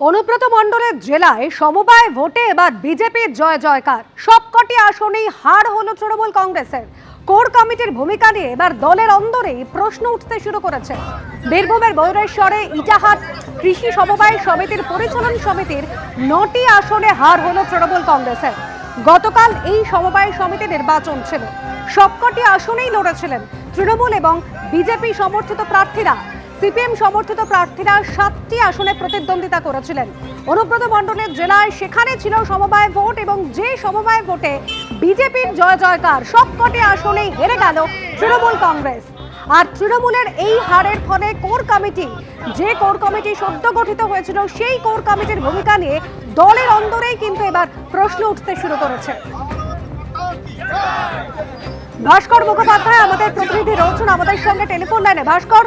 অনুব্রত মণ্ডলের জেলায় সমবায় ভোটে এবার বিজেপির জয় জয়কার। সবকটি আসনেই হার হল তৃণমূল কংগ্রেসের। কোর কমিটির ভূমিকা নিয়ে এবার দলের অন্দরেই প্রশ্ন উঠতে শুরু করেছে। বীরভূমের বৈরেশ্বরে ইটাহাট কৃষি সমবায় সমিতির পরিচালন সমিতির নটি আসনে হার হল তৃণমূল কংগ্রেসের। গতকাল এই সমবায় সমিতি নির্বাচন ছিল। সবকটি আসনেই লড়েছিলেন তৃণমূল এবং বিজেপি সমর্থিত প্রার্থীরা। সিপিএম সমর্থিত প্রার্থীরা সাতটি আসনে প্রতিদ্বন্দ্বিতা করেছিলেন। অনুব্রত মণ্ডলের জেলায় সেখানে ছিল সমবায় ভোট এবং যে সমবায় ভোটে বিজেপির জয় জয়কার, সবকটি আসনেই হেরে গেল তৃণমূল কংগ্রেস। আর তৃণমূলের এই হারের ফলে কোর কমিটি, যে কোর কমিটি সদ্য গঠিত হয়েছিল, সেই কোর কমিটির ভূমিকা নিয়ে দলের অন্দরেই কিন্তু এবার প্রশ্ন উঠতে শুরু করেছে। ভাস্কর মুখোপাধ্যায়, আমাদের প্রতিনিধি রয়েছেন আমাদের সঙ্গে, টেলিফোন লাইনে। ভাস্কর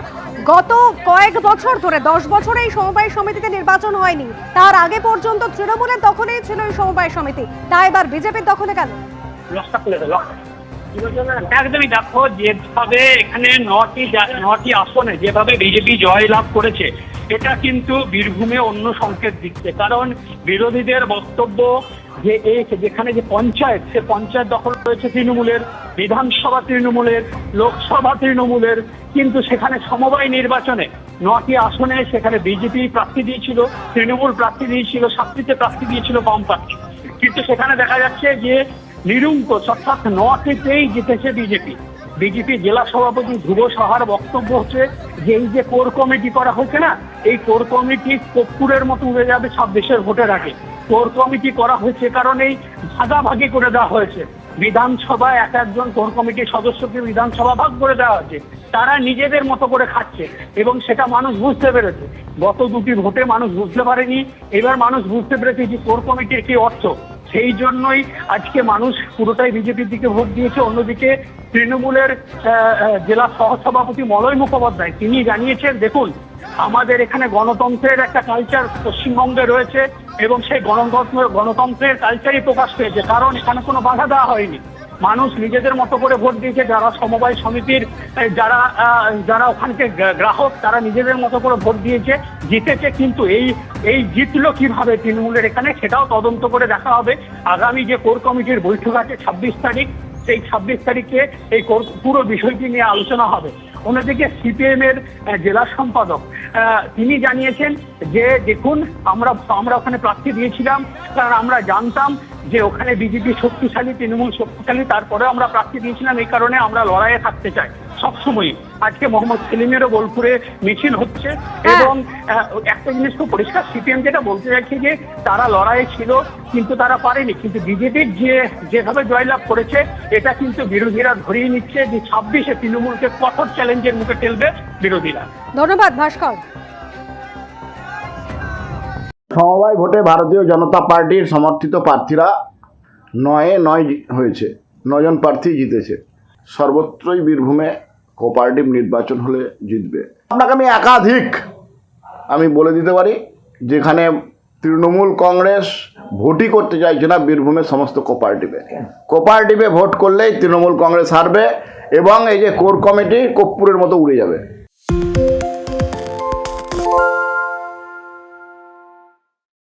গত কয়েক বছর ধরে, দশ বছরে এই সমবায় সমিতিতে নির্বাচন হয়নি। তার আগে পর্যন্ত তৃণমূলের দখলেই ছিল এই সমবায় সমিতি। তা এবার বিজেপির দখলে লক। একদমই দেখো, যেভাবে এখানে নটি নটি আসনে যেভাবে বিজেপি জয় লাভ করেছে, এটা কিন্তু বীরভূমে অন্য সংকেত দিচ্ছে। কারণ বিরোধীদের বক্তব্য যে এই যেখানে যে পঞ্চায়েত, সে পঞ্চায়েত দখল রয়েছে তৃণমূলের, বিধানসভা তৃণমূলের, লোকসভা তৃণমূলের, কিন্তু সেখানে সমবায় নির্বাচনে নটি আসনে সেখানে বিজেপি প্রার্থী দিয়েছিল, তৃণমূল প্রার্থী দিয়েছিল, সাতটিতে প্রার্থী দিয়েছিল বাম প্রার্থী। কিন্তু সেখানে দেখা যাচ্ছে যে নিরঙ্কুশ, অর্থাৎ নটিতেই জিতেছে বিজেপি। বিজেপি জেলা সভাপতি ধ্রুব সাহার বক্তব্য হচ্ছে যে এই যে কোর কমিটি করা হয়েছে না, এই কোর কমিটি কর্পূরের মতো উড়ে যাবে ছাব্বিশের ভোটের আগে। কোর কমিটি করা হয়েছে কারণেই ভাগাভাগি করে দেওয়া হয়েছে। বিধানসভায় এক একজন কোর কমিটির সদস্যকে বিধানসভা ভাগ করে দেওয়া হয়েছে। তারা নিজেদের মতো করে খাচ্ছে এবং সেটা মানুষ বুঝতে পেরেছে। গত দুটি ভোটে মানুষ বুঝতে পারেনি। এবার মানুষ বুঝতে পেরেছে যে কোর কমিটির কি অর্থ। সেই জন্যই আজকে মানুষ পুরোটাই বিজেপির দিকে ভোট দিয়েছে। অন্যদিকে তৃণমূলের জেলা সহসভাপতি মলয় মুখোপাধ্যায়, তিনি জানিয়েছেন, দেখুন আমাদের এখানে গণতন্ত্রের একটা কালচার পশ্চিমবঙ্গে রয়েছে এবং সেই গণতন্ত্র, গণতন্ত্রের কালচারই প্রকাশ পেয়েছে। কারণ এখানে কোনো বাধা দেওয়া হয়নি। মানুষ নিজেদের মতো করে ভোট দিয়েছে, যারা সমবায় সমিতির যারা যারা ওখানকে গ্রাহক, তারা নিজেদের মতো করে ভোট দিয়েছে, জিতেছে। কিন্তু এই এই জিতলো কীভাবে তৃণমূলের এখানে, সেটাও তদন্ত করে দেখা হবে। আগামী যে কোর কমিটির বৈঠক আছে ছাব্বিশ তারিখ, সেই ছাব্বিশ তারিখে এই পুরো বিষয়টি নিয়ে আলোচনা হবে। অন্যদিকে সিপিএম এর জেলা সম্পাদক তিনি জানিয়েছেন যে দেখুন, আমরা আমরা ওখানে প্রার্থী দিয়েছিলাম কারণ আমরা জানতাম যে ওখানে বিজেপি শক্তিশালী, তৃণমূল শক্তিশালী তারপরে আমরা প্রার্থী দিয়েছিলাম, এই কারণে আমরা লড়াইয়ে থাকতে চাই। সবসময় আজকে মোহাম্মদ সেলিমেরও বোলপুরে মিছিল হচ্ছে এবং একটা জিনিস খুব পরিষ্কার সিপিএম যেটা বলতে চাইছে যে তারা লড়াইয়ে ছিল কিন্তু তারা পারেনি। কিন্তু বিজেপির যে যেভাবে জয়লাভ করেছে এটা কিন্তু বিরোধীরা ধরিয়ে নিচ্ছে যে ছাব্বিশে তৃণমূলকে কঠোর চ্যালেঞ্জের মুখে ঠেলবে বিরোধীরা। ধন্যবাদ ভাস্কর। সমবায় ভোটে ভারতীয় জনতা পার্টির সমর্থিত প্রার্থীরা নয়ে নয় হয়েছে নজন প্রার্থী জিতেছে। সর্বত্রই বীরভূমে কোপারেটিভ নির্বাচন হলে জিতবে। আপনাকে আমি একাধিক আমি বলে দিতে পারি যেখানে তৃণমূল কংগ্রেস ভোটই করতে চাইছে না বীরভূমের সমস্ত কোপারেটিভে কোপারেটিভে ভোট করলেই তৃণমূল কংগ্রেস হারবে এবং এই যে কোর কমিটি কর্পূরের মতো উড়ে যাবে।